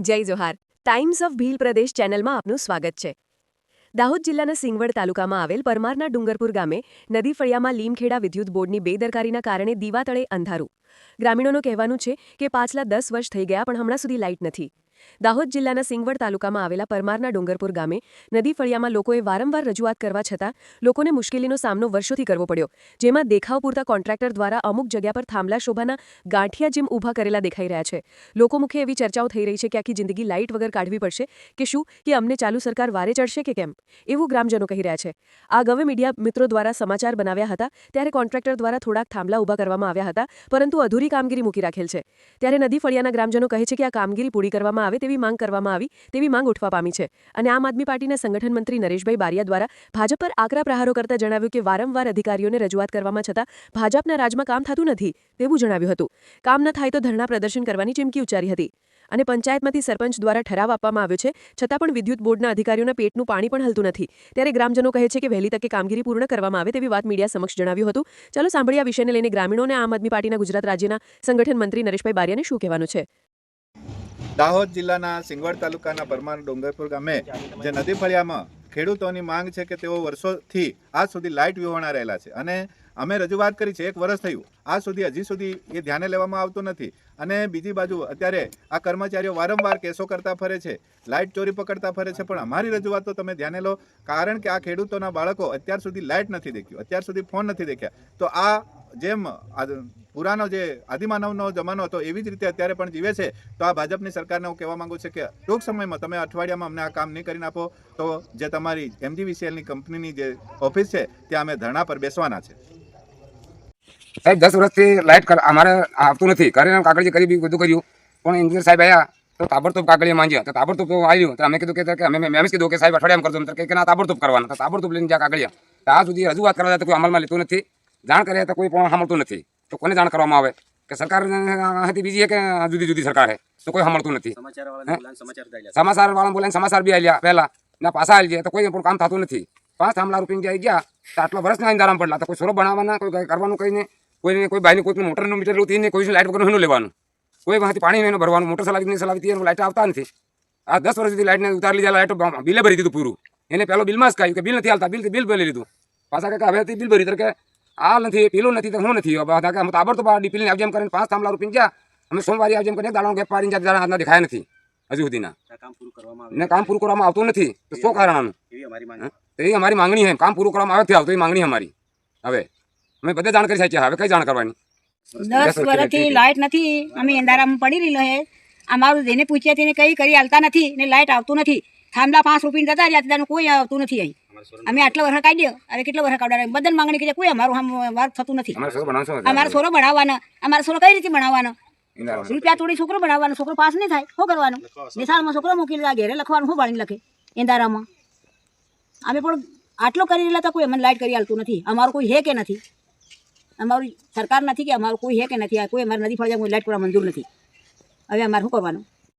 જય johar. Times of Bhil પ્રદેશ ચેનલમાં આપનું સ્વાગત છે. દાહોદ જિલ્લાના સિંગવડ તાલુકામાં આવેલ પરમારના ડુંગરપુર ગામે નદી ફળિયામાં લીમખેડા વિદ્યુત બોર્ડની બેદરકારીના કારણે દીવા તળે અંધારું. ગ્રામીણોનું કહેવાનું છે કે પાછલા દસ વર્ષ થઈ ગયા પણ હમણાં સુધી લાઇટ નથી. દાહોદ જિલ્લાના સિંગવડ તાલુકામાં આવેલા પરમારના ડુંગરપુર ગામે નદી ફળિયામાં લોકોએ વારંવાર રજૂઆત કરવા છતાં લોકોને મુશ્કેલીનો સામનો વર્ષોથી કરવો પડ્યો. જેમાં દેખાવ પૂરતા કોન્ટ્રાક્ટર દ્વારા અમુક જગ્યા પર થાંભલા શોભાના ગાંઠિયા જેમ ઊભા કરેલા દેખાઈ રહ્યા છે. લોકો મુખે એવી ચર્ચાઓ થઈ રહી છે કે આખી જિંદગી લાઇટ વગર કાઢવી પડશે કે શું, કે અમને ચાલુ સરકાર વારે ચડશે કે કેમ? એવું ગ્રામજનો કહી રહ્યા છે. આ ગવે મીડિયા મિત્રો દ્વારા સમાચાર બનાવ્યા હતા ત્યારે કોન્ટ્રાક્ટર દ્વારા થોડાક થાંભલા ઊભા કરવામાં આવ્યા હતા, પરંતુ અધૂરી કામગીરી મૂકી રાખેલ છે. ત્યારે નદી ફળિયાના ગ્રામજનો કહે છે કે આ કામગીરી પૂરી કરવામાં આવે તેવી માંગ કરવામાં આવી તેવી માંગ ઉઠવા પામી છે. અને આમ આદમી પાર્ટીના સંગઠન મંત્રી નરેશભાઈ બારિયા દ્વારા ભાજપ પર આકરા પ્રહારો કરતા જણાવ્યું કે વારંવાર અધિકારીઓને રજૂઆત કરવામાં છતાં ભાજપના રાજમાં કામ થતું નથી તેવું જણાવ્યું હતું. કામ ન થાય તો ધરણા પ્રદર્શન કરવાની ચીમકી ઉચ્ચારી હતી. અને પંચાયતમાંથી સરપંચ દ્વારા ઠરાવ આપવામાં આવ્યો છે, છતાં પણ વિદ્યુત બોર્ડના અધિકારીઓના પેટનું પાણી પણ હલતું નથી. ત્યારે ગ્રામજનો કહે છે કે વહેલી તકે કામગીરી પૂર્ણ કરવામાં આવે તેવી વાત મીડિયા સમક્ષ જણાવ્યું હતું. ચાલો સાંભળીએ આ વિષયને લઈને ગ્રામીણોને આમ આદમી પાર્ટીના ગુજરાત રાજ્યના સંગઠન મંત્રી નરેશભાઈ બારિયાને શું કહેવાનું છે? દાહોદ જિલ્લાના સિંગવડ તાલુકાના પરમાર ડુંગરપુર ગામે જે નદી ફળિયામાં ખેડૂતોની માંગ છે કે તેઓ વર્ષોથી આજ સુધી લાઇટ વિહોણા રહેલા છે. અને અમે રજૂઆત કરી છે, એક વર્ષ થયું. આજ સુધી, હજી સુધી એ ધ્યાને લેવામાં આવતું નથી. અને બીજી બાજુ, અત્યારે આ કર્મચારીઓ વારંવાર કેસો કરતા ફરે છે, લાઇટ ચોરી પકડતા ફરે છે. પણ અમારી રજૂઆત તો તમે ધ્યાને લો, કારણ કે આ ખેડૂતોના બાળકો અત્યાર સુધી લાઇટ નથી દેખ્યું, અત્યાર સુધી ફોન નથી દેખ્યા. તો આ જેમ પુરાનો જે આદિમાનવનો જમાનો હતો, એવી જ રીતે અત્યારે પણ જીવે છે. તો આ ભાજપની સરકારને હું કહેવા માંગુ છું કે ટૂંક સમયમાં તમે અઠવાડિયામાં અમને આ કામ નહીં કરીને આપો. તો જે તમારી એમજીવીસીએલની કંપનીની જે ઓફિસ છે, ત્યાં અમે ધરણા પર બેસવાના છે. સાહેબ દસ વર્ષથી લાઇટ અમારે આવતું નથી. કરીને કાગળજી કરી બધું કર્યું. પણ એન્જિનિયર સાહેબ આવ્યા તો તાબડતોબ કાગળિયા માંગ્યા તો તાબડતોબ આવ્યું તો અમે કીધું કે અમે મેં જ કીધું કે સાહેબ અઠવાડિયામાં કરજો. કે ના, તાબડતોબ કરવાના. તાબડતોબ લઈને જ્યાં કાગળિયા તો આ સુધી રજૂઆત કરવા જાય તો કોઈ અમલમાં લેતું નથી. જાણ કરે તો કોઈ પણ સાંભળતું નથી. તો કોને જાણ કરવામાં આવે? કે સરકાર હતી બીજી કે જુદી જુદી સરકાર છે. તો કોઈ સાંભળતું નથી. સમાચાર વાળા બોલાવીને સમાચાર બી આવ્યા પહેલા. ના પાછા આવી ગયા તો કોઈ પણ કામ થતું નથી. પાંચ થાંભલા રૂપિયા આવી ગયા તો આટલા વર્ષના અંધારામ પડલા. તો કોઈ સોરો બનાવવાના કોઈ કરવાનું કંઈ નહીં. કોઈને કોઈ બાયની કોઈ મોટરનું મીટર લેવું તેને કોઈ લાઇટ વગરનું એનું લેવાનું. કોઈ વાંથી પાણી એનું ભરવાનું મોટર ચલાવી નહીં ચલાવી એનું લાઇટ આવતા નથી. આ દસ વર્ષ સુધી લાઇટને ઉતારી લીધા લાઇટ બિલે ભરી દીધું પૂરું. એને પહેલો બિલમાં જ કહ્યું કે બિલ નથી આવતા બિલ બિલ ભરી લીધું. પાછા કે હવેથી બિલ ભરી કે આ નથી પેલું નથી તો હું નથી? અમે તાબડતોબ આ ડીપીને આવજેમ કરીને પાંચ થાંભલા રૂપિયા ગયા. અમે સોમવારે આવજેમ કરીને દાડો ગેપ પાડીને જાત હાથના દેખાયા નથી હજુ સુધીના. કામ પૂરું કરવામાં ને કામ પૂરું કરવામાં આવતું નથી તો શું કારણ એ અમારી માંગણી છે કામ પૂરું કરવામાં આવે છે આવતો એ માંગણી અમારી. હવે અમે બધે જાણ કરી શકીએ હવે કઈ જાણ કરવાની? દસ વર્ષથી લાઇટ નથી અમે અંધારામાં પડી રહેલો હે. અમારું જેને પૂછ્યા તેને કઈ કરી હાલતા નથી ને લાઇટ આવતું નથી. થાંભલા પાંચ રૂપિયા જતા રહ્યા ત્યાંનું કોઈ આવતું નથી અહીં. અમે આટલા વર્ષ કાઢ્યો હવે કેટલા વર્ષ કાઢવા બદલ માંગણી કરી કોઈ અમારું આમ વાર થતું નથી. અમારે છોરો ભણાવવાનો અમારો સોરો બનાવવાનો અમારે સોરો કઈ રીતે ભણાવવાનો? રૂપિયા થોડી છોકરો ભણાવવાનો. છોકરો પાસ નહીં થાય. શું કરવાનું? નિશાળમાં છોકરો મૂકી દીધા ઘેરે લખવાનું શું ભણીને લખે? એંધારામાં અમે પણ આટલો કરી રહેલા તો કોઈ અમને લાઇટ કરી આલતું નથી. અમારું કોઈ હે કે નથી? અમારું સરકાર નથી કે અમારું કોઈ હે કે નથી? આ કોઈ અમારે નથી નદી કોઈ લાઇટ કરવા મંજૂર નથી. હવે અમારે શું કરવાનું?